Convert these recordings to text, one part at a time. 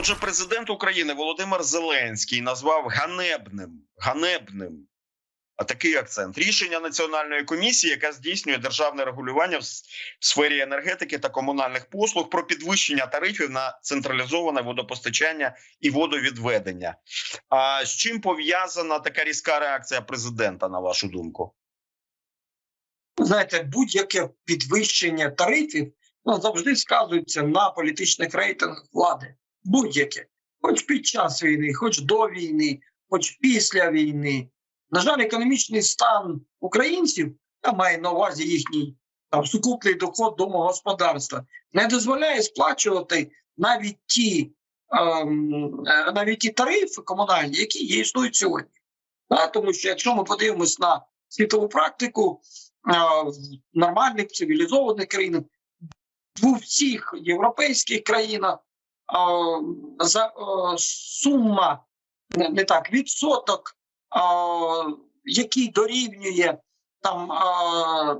Отже, президент України Володимир Зеленський назвав ганебним ганебним такий акцент рішення національної комісії, яка здійснює державне регулювання в сфері енергетики та комунальних послуг про підвищення тарифів на централізоване водопостачання і водовідведення. А з чим пов'язана така різка реакція президента, на вашу думку? знаєте, будь-яке підвищення тарифів ну, завжди сказується на політичних рейтингах влади. Будь-яке, хоч під час війни, хоч до війни, хоч після війни. На жаль, економічний стан українців, я маю на увазі їхній там сукупний доход домогосподарства, не дозволяє сплачувати навіть ті, ем, е, навіть ті тарифи комунальні, які є існують сьогодні. Да, тому що якщо ми подивимось на світову практику, а, в нормальних цивілізованих країнах, в всіх європейських країнах за сума не, так відсоток, який дорівнює там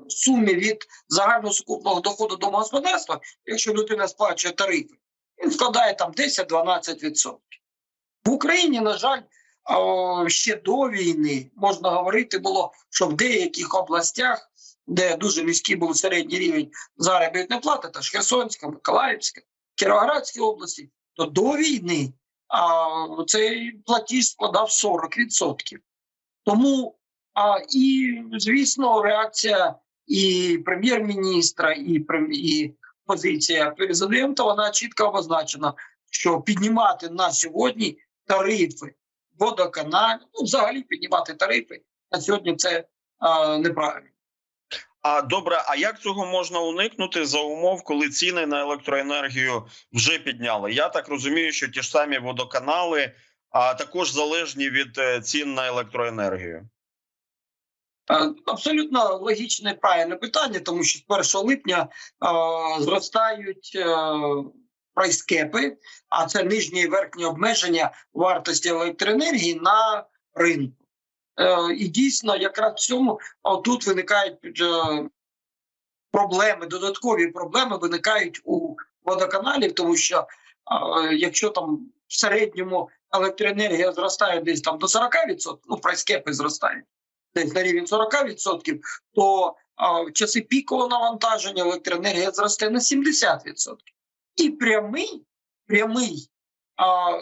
сумі від загального сукупного доходу домогосподарства, якщо людина сплачує тарифи, він складає там 10-12%. В Україні, на жаль, ще до війни можна говорити було, що в деяких областях де дуже низький був середній рівень заробітної плати, та ж Херсонська, Миколаївська, Кіровоградській області, то до війни а, цей платіж складав 40%. Тому а, і, звісно, реакція і прем'єр-міністра, і, і позиція президента вона чітко обозначена, що піднімати на сьогодні тарифи водоканалів, ну, взагалі піднімати тарифи на сьогодні це а, неправильно. А добре, а як цього можна уникнути за умов, коли ціни на електроенергію вже підняли? Я так розумію, що ті ж самі водоканали а також залежні від е, цін на електроенергію. Е, Абсолютно логічне і правильне питання, тому що з 1 липня е, зростають е, прайскепи, а це нижнє і верхнє обмеження вартості електроенергії на ринку. Е, і дійсно, якраз в цьому тут виникають е, проблеми, додаткові проблеми виникають у водоканалів, тому що е, якщо там в середньому електроенергія зростає десь там до 40%, ну прайскепи зростають десь на рівень 40%, то в часи пікового навантаження електроенергія зросте на 70%. І прямий, прямий,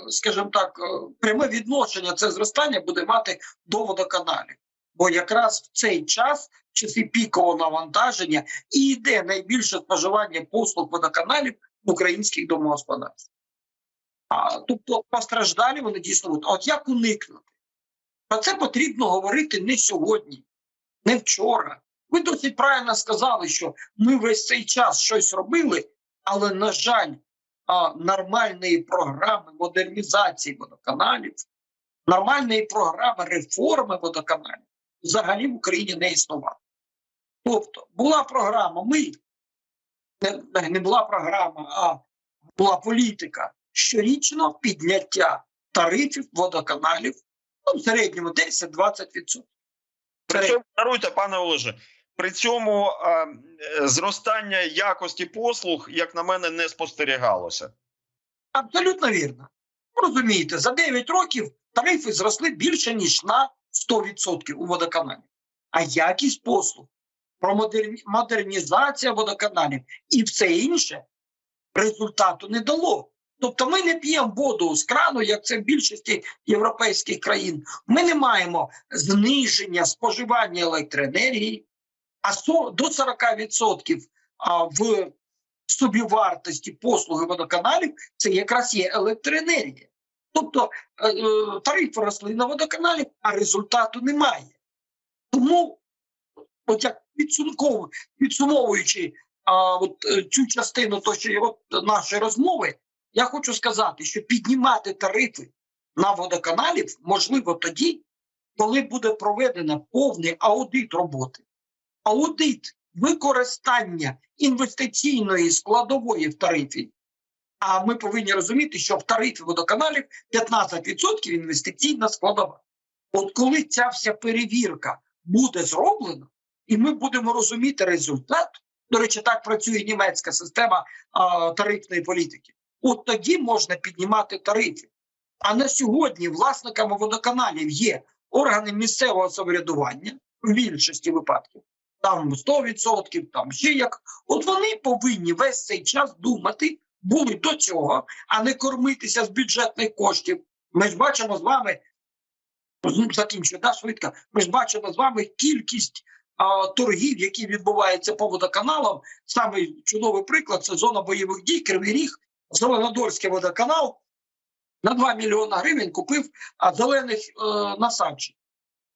скажімо так, е, пряме відношення це зростання буде мати до водоканалів. Бо якраз в цей час, в часи пікового навантаження, і йде найбільше споживання послуг водоканалів в українських домогосподарствах. А, тобто постраждалі вони дійсно будуть. А От як уникнути? Про це потрібно говорити не сьогодні, не вчора. Ви досить правильно сказали, що ми весь цей час щось робили, але, на жаль, нормальної програми модернізації водоканалів, нормальної програми реформи водоканалів взагалі в Україні не існувало. Тобто була програма, ми не, не була програма, а була політика щорічно підняття тарифів водоканалів ну, в середньому 10-20%. При даруйте, пане Олеже. При цьому е, зростання якості послуг, як на мене, не спостерігалося. Абсолютно вірно. Розумієте, за 9 років тарифи зросли більше ніж на 100% у водоканалі. А якість послуг, про модерні- модернізація водоканалів і все інше результату не дало. Тобто ми не п'ємо воду з крану, як це в більшості європейських країн. Ми не маємо зниження споживання електроенергії, а со- до 40% в собівартості послуги водоканалів це якраз є електроенергія. Тобто е, е, тарифи росли на водоканалі, а результату немає. Тому, от як підсумовуючи а, от, е, цю частину то, що от, нашої розмови, я хочу сказати, що піднімати тарифи на водоканалів можливо тоді, коли буде проведено повний аудит роботи. Аудит використання інвестиційної складової в тарифі. А ми повинні розуміти, що в тарифі водоканалів 15% інвестиційна складова. От коли ця вся перевірка буде зроблена, і ми будемо розуміти результат. До речі, так працює німецька система а, тарифної політики. От тоді можна піднімати тарифи. А на сьогодні власниками водоканалів є органи місцевого самоврядування в більшості випадків. Там 100%, там ще як. От вони повинні весь цей час думати, були до цього, а не кормитися з бюджетних коштів. Ми ж бачимо з вами, закінчую, да, швидко. Ми ж бачимо з вами кількість а, торгів, які відбуваються по водоканалам. Саме чудовий приклад це зона бойових дій, Кривий Ріг, Зеленодольський водоканал на 2 мільйони гривень купив зелених е, насаджень.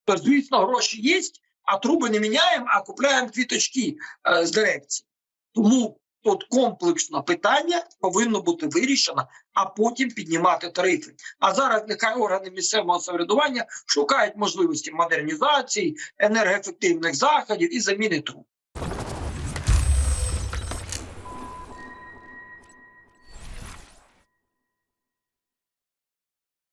Тобто, звісно, гроші є, а труби не міняємо, а купляємо квіточки з дирекції. Тому тут комплексно питання повинно бути вирішено, а потім піднімати тарифи. А зараз нехай органи місцевого самоврядування шукають можливості модернізації, енергоефективних заходів і заміни труб.